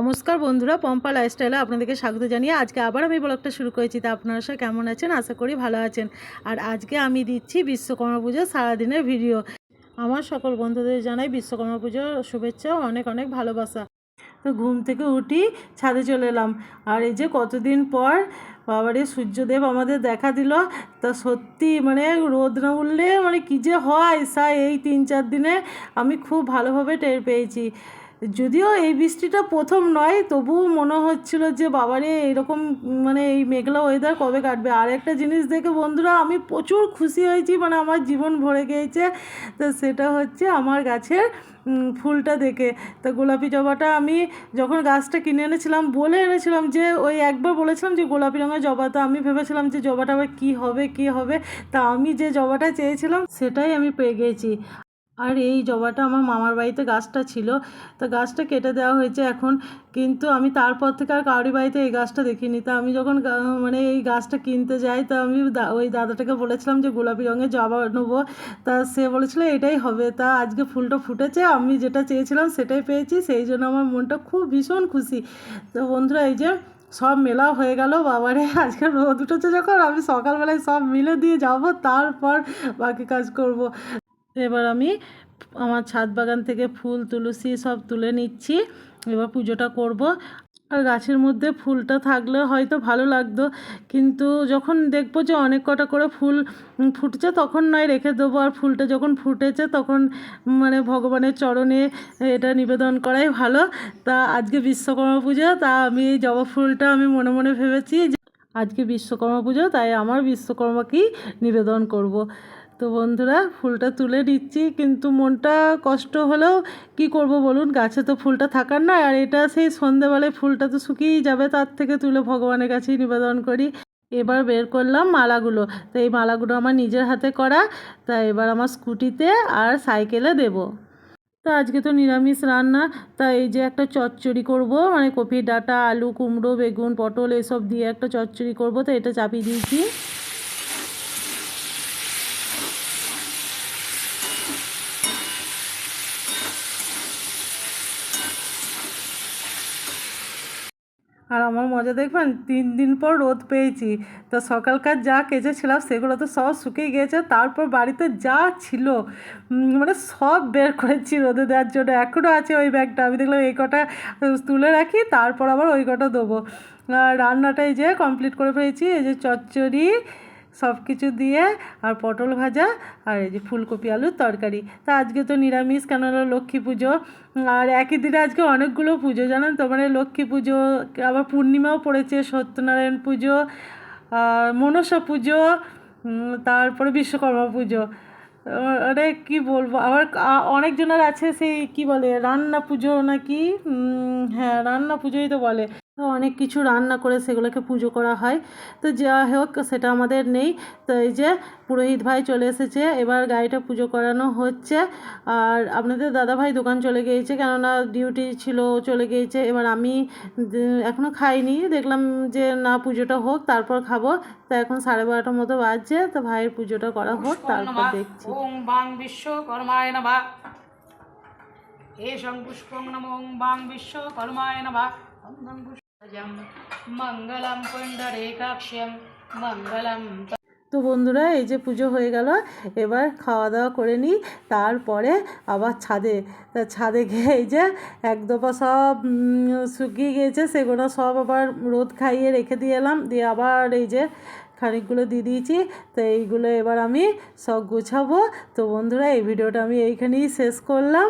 নমস্কার বন্ধুরা, পম্পা লাইফস্টাইলে আপনাদেরকে স্বাগত জানিয়ে আজকে আবার আমি ব্লগটা শুরু করেছি। তা আপনারা সবাই কেমন আছেন? আশা করি ভালো আছেন। আর আজকে আমি দিচ্ছি বিশ্বকর্মা পুজোর সারাদিনের ভিডিও আমার সকল বন্ধুদের জানাই বিশ্বকর্মা পুজোর শুভেচ্ছা অনেক অনেক ভালোবাসা। তো ঘুম থেকে উঠি ছাদে চলে এলাম। আর এই যে কতদিন পর বাবারে সূর্যদেব আমাদের দেখা দিল, তা সত্যি মানে রোদ না উঠলে মানে কী যে হয় সা এই তিন চার দিনে আমি খুব ভালোভাবে টের পেয়েছি। যদিও এই বৃষ্টিটা প্রথম নয়, তবুও মনে হচ্ছিল যে, বাবারে, এরকম মানে এই মেঘলা ওয়েদার কবে কাটবে? আর একটা জিনিস দেখে বন্ধুরা, আমি প্রচুর খুশি হয়েছি মানে আমার জীবন ভরে গিয়েছে। তো সেটা হচ্ছে আমার গাছের ফুলটা দেখে। তা গোলাপি জবাটা আমি যখন গাছটা কিনে এনেছিলাম, বলে এনেছিলাম যে, ওই একবার বলেছিলাম যে, গোলাপি রঙের জবা। তো আমি ভেবেছিলাম যে, জবাটা আবার কী হবে কী হবে? তা আমি যে জবাটা চেয়েছিলাম, সেটাই আমি পেয়ে গেছি আর এই জবাটা আমার মামার বাড়িতে গাছটা ছিল। তো গাছটা কেটে দেওয়া হয়েছে এখন। কিন্তু আমি তারপর থেকে আর কারোর বাড়িতে এই গাছটা দেখিনি। তা আমি যখন মানে এই গাছটা কিনতে যাই, তা আমি ওই দাদাটাকে বলেছিলাম যে গোলাপি রঙের জবা নেব। তা সে বলেছিল, এটাই হবে। তা আজকে ফুলটা ফুটেছে। আমি যেটা চেয়েছিলাম সেটাই পেয়েছি। সেই জন্য আমার মনটা খুব ভীষণ খুশি। তো বন্ধুরা, এই যে সব মেলা হয়ে গেল। বাবারে, আজকে রোদ উঠেছে যখন। আমি সকালবেলায় সব মিলে দিয়ে যাব, তারপর বাকি কাজ করব। এবার আমি আমার ছাদ বাগান থেকে ফুল, তুলসী সব তুলে নিচ্ছি। এবার পুজোটা করব। আর গাছের মধ্যে ফুলটা থাকলে হয়তো ভালো লাগতো, কিন্তু যখন দেখব যে অনেক কটা করে ফুল ফুটছে তখন নয় রেখে দেবো। আর ফুলটা যখন ফুটেছে তখন মানে ভগবানের চরণে এটা নিবেদন করাই ভালো। তা আজকে বিশ্বকর্মা পুজো, তা আমি এই জবা ফুলটা আমি মনে মনে ভেবেছি যে আজকে বিশ্বকর্মা পুজো, তাই আমার বিশ্বকর্মাকেই নিবেদন করব। তো বন্ধুরা, ফুলটা তুলে নিচ্ছি, কিন্তু মনটা কষ্ট হলেও কি করব বলুন? গাছে তো ফুলটা থাকার নয়, আর এটা সেই সন্ধেবেলায় ফুলটা তো শুকিয়েই যাবে, তার থেকে তুলে ভগবানের কাছেই নিবেদন করি। এবার বের করলাম মালাগুলো, তো এই মালাগুলো আমার নিজের হাতে করা, তা এবার আমার স্কুটিতে আর সাইকেলে দেবো। তা আজকে তো নিরামিষ রান্না, তা এই যে একটা চচ্চড়ি করব মানে কপির ডাঁটা, আলু, কুমড়ো, বেগুন, পটল, এসব দিয়ে একটা চচ্চড়ি করব, তো এটা চাপিয়ে দিয়েছি। আর আমার মজা দেখবেন, তিন দিন পর রোদ পেয়েছি। তো সকালকার যা কেচেছিলাম, সেগুলো তো সব শুকিয়ে গিয়েছে। তারপর বাড়িতে যা ছিল মানে সব বের করেছি রোদে দেওয়ার জন্য। এখনও আছে ওই ব্যাগটা। আমি দেখলাম এই কটা তুলে রাখি, তারপর আবার ওই কটা দেবো। রান্নাটা এই যে কমপ্লিট করে ফেলেছি। এই যে চচ্চড়ি সব কিছু দিয়ে আর পটল ভাজা আর এই যে ফুলকপি আলুর তরকারি। তা আজকে তো নিরামিষ কেন হলো লক্ষ্মী পুজো। আর একই দিনে আজকে অনেকগুলো পুজো, জানেন তো? মানে লক্ষ্মী পুজো, আবার পূর্ণিমাও পড়েছে, সত্যনারায়ণ পুজো মনসা পুজো তারপরে বিশ্বকর্মা পুজো। আরে, কি বলব? আবার অনেকজনের আছে সেই, কি বলে, রান্না পুজো নাকি? হ্যাঁ রান্না পুজোই তো বলে। অনেক কিছু রান্না করে সেগুলোকে পুজো করা হয়। তো যা হোক সেটা আমাদের নেই। তো এই যে পুরোহিত ভাই চলে এসেছে এবার গাড়িটা পুজো করানো হচ্ছে। আর আপনাদের দাদা ভাই দোকান চলে গিয়েছে কেননা ডিউটি ছিল চলে গিয়েছে। এবার আমি এখনও খাইনি। দেখলাম যে না পুজোটা হোক তারপর খাব। তা এখন সাড়ে বারোটার মতো বাজছে তো ভাইয়ের পুজোটা করা হোক তারপর দেখছি। ওং বাং বিশ্বকর্মায় নমঃ। এষং পুষ্পং নম ওং বাং বিশ্বকর্মায় নমঃ। মঙ্গলম মঙ্গলম তো বন্ধুরা, এই যে পুজো হয়ে গেল। এবার খাওয়া দাওয়া করে নিই, তারপরে আবার ছাদে। তা ছাদে গিয়ে এই যে এক দফা সব শুকিয়ে গিয়েছে, সেগুলো সব আবার রোদ খাইয়ে রেখে দিয়ে এলাম। দিয়ে আবার এই যে খানিকগুলো দিয়ে দিয়েছি। তো এইগুলো এবার আমি সব গুছাবো। তো বন্ধুরা, এই ভিডিওটা আমি এইখানেই শেষ করলাম।